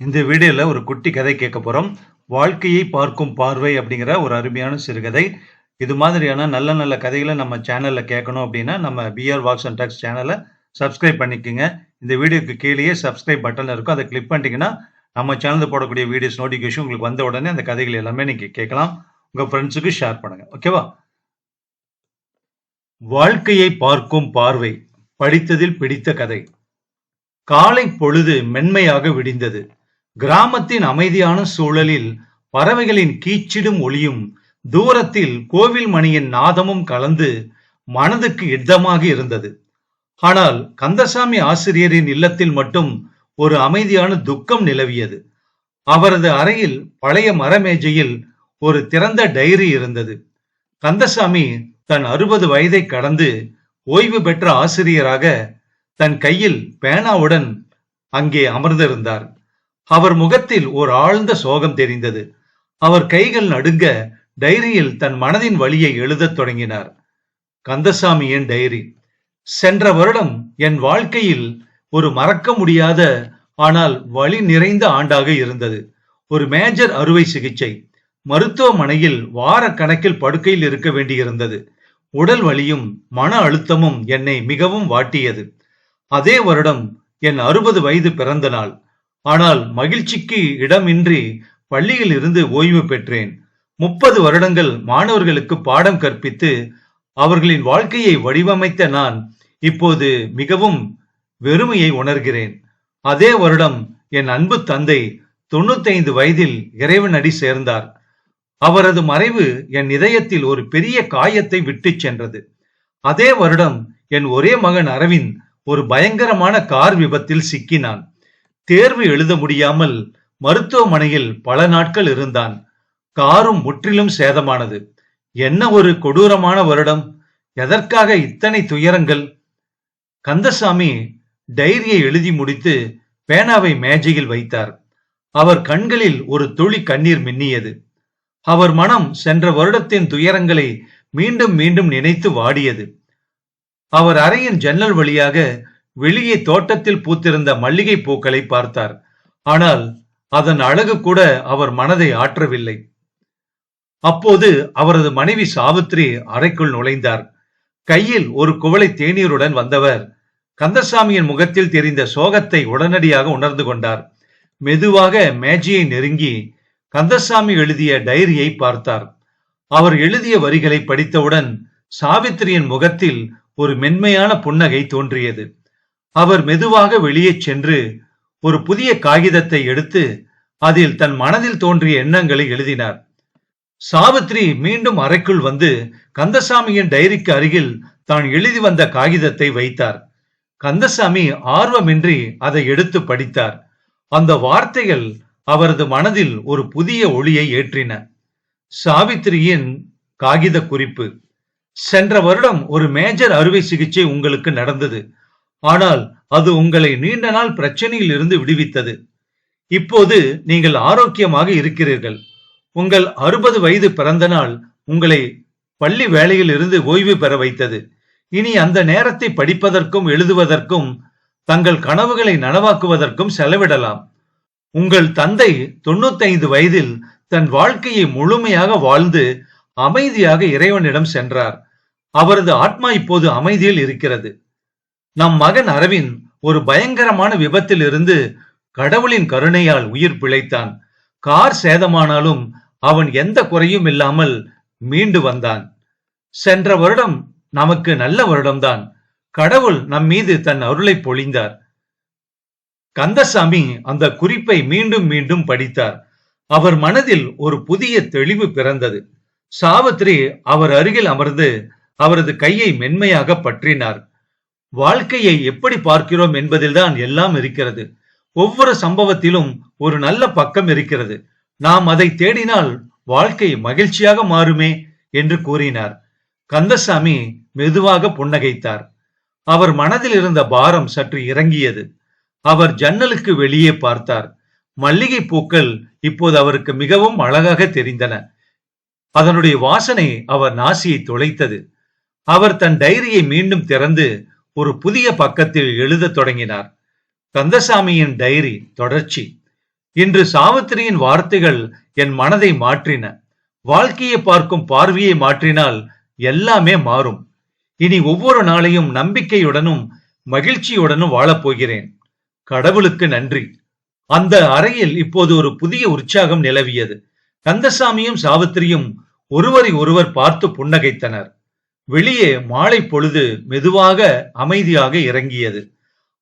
இந்த வீடியோல ஒரு குட்டி கதை கேட்க போறோம். வாழ்க்கையை பார்க்கும் பார்வை அப்படிங்கிற ஒரு அருமையான சிறுகதை. இது மாதிரியான நல்ல நல்ல கதைகளை நம்ம சேனல்ல கேட்கணும் அப்படின்னா, நம்ம பிஆர் வாக்ஸ் அண்ட் டாக்ஸ் சேனலை சப்ஸ்கிரைப் பண்ணிக்கங்க. இந்த வீடியோக்கு கீழேயே சப்ஸ்கிரைப் பட்டன் இருக்கும். அதை கிளிக் பண்ணிட்டீங்கன்னா, நம்ம சேனலில் போடக்கூடிய வீடியோஸ் நோட்டிஃபிகேஷன் உங்களுக்கு வந்த உடனே அந்த கதைகள் எல்லாமே நீங்க கேட்கலாம். உங்க ஃப்ரெண்ட்ஸுக்கு ஷேர் பண்ணுங்க. ஓகேவா? வாழ்க்கையை பார்க்கும் பார்வை. படித்ததில் பிடித்த கதை. காலை பொழுது மென்மையாக விடிந்தது. கிராமத்தின் அமைதியான சூழலில் பறவைகளின் கீச்சிடும் ஒளியும் தூரத்தில் கோவில் மணியின் நாதமும் கலந்து மனதுக்கு இதமாக இருந்தது. ஆனால் கந்தசாமி ஆசிரியரின் இல்லத்தில் மட்டும் ஒரு அமைதியான துக்கம் நிலவியது. அவரது அறையில் பழைய மரமேஜையில் ஒரு திறந்த டைரி இருந்தது. கந்தசாமி தன் அறுபது வயதை கடந்து ஓய்வு பெற்ற ஆசிரியராக தன் கையில் பேனாவுடன் அங்கே அமர்ந்திருந்தார். அவர் முகத்தில் ஒரு ஆழ்ந்த சோகம் தெரிந்தது. அவர் கைகள் நடுங்க டைரியில் தன் மனதின் வழியை எழுதத் தொடங்கினார். கந்தசாமியின் டைரி சென்ற வருடம் என் வாழ்க்கையில் ஒரு மறக்க முடியாத ஆனால் வழி நிறைந்த ஆண்டாக இருந்தது. ஒரு மேஜர் அறுவை சிகிச்சை. மருத்துவமனையில் வார கணக்கில் படுக்கையில் இருக்க வேண்டியிருந்தது. உடல் வலியும் மன அழுத்தமும் என்னை மிகவும் வாட்டியது. அதே வருடம் என் அறுபது வயது பிறந்த நாள். ஆனால் மகிழ்ச்சிக்கு இடமின்றி பள்ளியில் இருந்து ஓய்வு பெற்றேன். முப்பது வருடங்கள் மாணவர்களுக்கு பாடம் கற்பித்து அவர்களின் வாழ்க்கையை வடிவமைத்த நான் இப்போது மிகவும் வெறுமையை உணர்கிறேன். அதே வருடம் என் அன்பு தந்தை தொண்ணூத்தைந்து வயதில் இறைவனடி சேர்ந்தார். அவரது மறைவு என் இதயத்தில் ஒரு பெரிய காயத்தை விட்டுச் சென்றது. அதே வருடம் என் ஒரே மகன் அரவிந்த் ஒரு பயங்கரமான கார் விபத்தில் சிக்கினான். தேர்வு எழுத முடியாமல் மருத்துவமனையில் பல நாட்கள் இருந்தான். காரும் முற்றிலும் சேதமானது. என்ன ஒரு கொடூரமான வருடம். எதற்காக இத்தனை துயரங்கள்? கந்தசாமி டைரியை எழுதி முடித்து பேனாவை மேஜையில் வைத்தார். அவர் கண்களில் ஒரு துளி கண்ணீர் மின்னியது. அவர் மனம் சென்ற வருடத்தின் துயரங்களை மீண்டும் மீண்டும் நினைத்து வாடியது. அவர் அறையின் ஜன்னல் வழியாக வெளியே தோட்டத்தில் பூத்திருந்த மல்லிகை பூக்களை பார்த்தார். ஆனால் அதன் அழகு கூட அவர் மனதை ஆற்றவில்லை. அப்போது அவரது மனைவி சாவித்ரி அறைக்குள் நுழைந்தார். கையில் ஒரு குவளை தேநீருடன் வந்தவர் கந்தசாமியின் முகத்தில் தெரிந்த சோகத்தை உடனடியாக உணர்ந்து கொண்டார். மெதுவாக மேஜையை நெருங்கி கந்தசாமி எழுதிய டைரியை பார்த்தார். அவர் எழுதிய வரிகளை படித்தவுடன் சாவித்திரியின் முகத்தில் ஒரு மென்மையான புன்னகை தோன்றியது. அவர் மெதுவாக வெளியே சென்று ஒரு புதிய காகிதத்தை எடுத்து அதில் தன் மனதில் தோன்றிய எண்ணங்களை எழுதினார். சாவித்ரி மீண்டும் அறைக்குள் வந்து கந்தசாமியின் டைரிக்கு அருகில் தான் எழுதி வந்த காகிதத்தை வைத்தார். கந்தசாமி ஆர்வமின்றி அதை எடுத்து படித்தார். அந்த வார்த்தைகள் அவரது மனதில் ஒரு புதிய ஒளியை ஏற்றின. சாவித்திரியின் காகித குறிப்பு சென்ற வருடம் ஒரு மேஜர் அறுவை சிகிச்சை உங்களுக்கு நடந்தது. ஆனால் அது உங்களை நீண்ட நாள் பிரச்சனையில் இருந்து விடுவித்தது. இப்போது நீங்கள் ஆரோக்கியமாக இருக்கிறீர்கள். உங்கள் அறுபது வயது பிறந்த நாள் உங்களை பள்ளி வேலையில் இருந்து ஓய்வு பெற வைத்தது. இனி அந்த நேரத்தை படிப்பதற்கும் எழுதுவதற்கும் தங்கள் கனவுகளை நனவாக்குவதற்கும் செலவிடலாம். உங்கள் தந்தை தொண்ணூத்தைந்து வயதில் தன் வாழ்க்கையை முழுமையாக வாழ்ந்து அமைதியாக இறைவனிடம் சென்றார். அவரது ஆத்மா இப்போது அமைதியில் இருக்கிறது. நம் மகன் அரவிந்த் ஒரு பயங்கரமான விபத்தில் இருந்து கடவுளின் கருணையால் உயிர் பிழைத்தான். கார் சேதமானாலும் அவன் எந்த குறையும் இல்லாமல் மீண்டு வந்தான். சென்ற வருடம் நமக்கு நல்ல வருடம்தான். கடவுள் நம் மீது தன் அருளை பொழிந்தார். கந்தசாமி அந்த குறிப்பை மீண்டும் மீண்டும் படித்தார். அவர் மனதில் ஒரு புதிய தெளிவு பிறந்தது. சாவித்ரி அவர் அருகில் அமர்ந்து அவரது கையை மென்மையாக பற்றினார். வாழ்க்கையை எப்படி பார்க்கிறோம் என்பதில்தான் எல்லாம் இருக்கிறது. ஒவ்வொரு சம்பவத்திலும் ஒரு நல்ல பக்கம் இருக்கிறது. நாம் அதை தேடினால் வாழ்க்கை மகிழ்ச்சியாக மாறுமே என்று கூறினார். கந்தசாமி மெதுவாக புன்னகைத்தார். அவர் மனதில் இருந்த பாரம் சற்று இறங்கியது. அவர் ஜன்னலுக்கு வெளியே பார்த்தார். மல்லிகை பூக்கள் இப்போது அவருக்கு மிகவும் அழகாக தெரிந்தன. அதனுடைய வாசனை அவர் நாசியை துளைத்தது. அவர் தன் டைரியை மீண்டும் திறந்து ஒரு புதிய பக்கத்தில் எழுதத் தொடங்கினார். கந்தசாமியின் டைரி தொடர்ச்சி. இன்று சாவித்திரியின் வார்த்தைகள் என் மனதை மாற்றின. வாழ்க்கையை பார்க்கும் பார்வையை மாற்றினால் எல்லாமே மாறும். இனி ஒவ்வொரு நாளையும் நம்பிக்கையுடனும் மகிழ்ச்சியுடனும் வாழப் போகிறேன். கடவுளுக்கு நன்றி. அந்த அறையில் இப்போது ஒரு புதிய உற்சாகம் நிலவியது. கந்தசாமியும் சாவித்திரியும் ஒருவரை ஒருவர் பார்த்து புன்னகைத்தனர். வெளியே மாலை பொழுது மெதுவாக அமைதியாக இறங்கியது.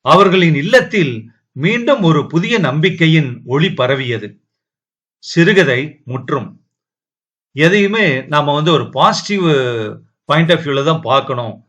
அவர்களின் இல்லத்தில் மீண்டும் ஒரு புதிய நம்பிக்கையின் ஒளி பரவியது. சிறுகதை முற்றும். எதையுமே நாம வந்து ஒரு பாசிட்டிவ் பாயிண்ட் ஆஃப் வியூல தான் பார்க்கணும்.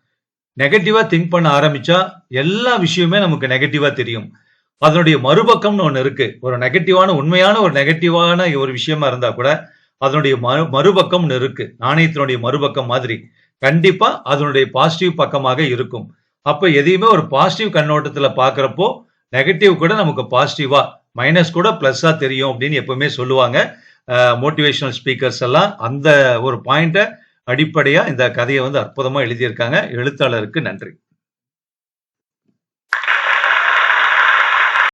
நெகட்டிவா திங்க் பண்ண ஆரம்பிச்சா எல்லா விஷயமே நமக்கு நெகட்டிவா தெரியும். அதனுடைய மறுபக்கம்னு ஒன்று இருக்கு. ஒரு நெகட்டிவான உண்மையான ஒரு நெகட்டிவான ஒரு விஷயமா இருந்தா கூட அதனுடைய மறு மறுபக்கம்னு இருக்கு. நாணயத்தினுடைய மறுபக்கம் மாதிரி. கண்டிப்பா அதனுடைய பாசிட்டிவ் பக்கமாக இருக்கும். அப்ப எதையுமே ஒரு பாசிட்டிவ் கண்ணோட்டத்துல பாக்குறப்போ நெகட்டிவ் கூட நமக்கு பாசிட்டிவா மைனஸ் கூட பிளஸ்ஸா தெரியும் அப்படின்னு எப்பவுமே சொல்லுவாங்க. மோட்டிவேஷனல் ஸ்பீக்கர்ஸ் எல்லாம் அந்த ஒரு பாயிண்ட அடிப்படையா இந்த கதையை வந்து அற்புதமா எழுதியிருக்காங்க. எழுத்தாளருக்கு நன்றி.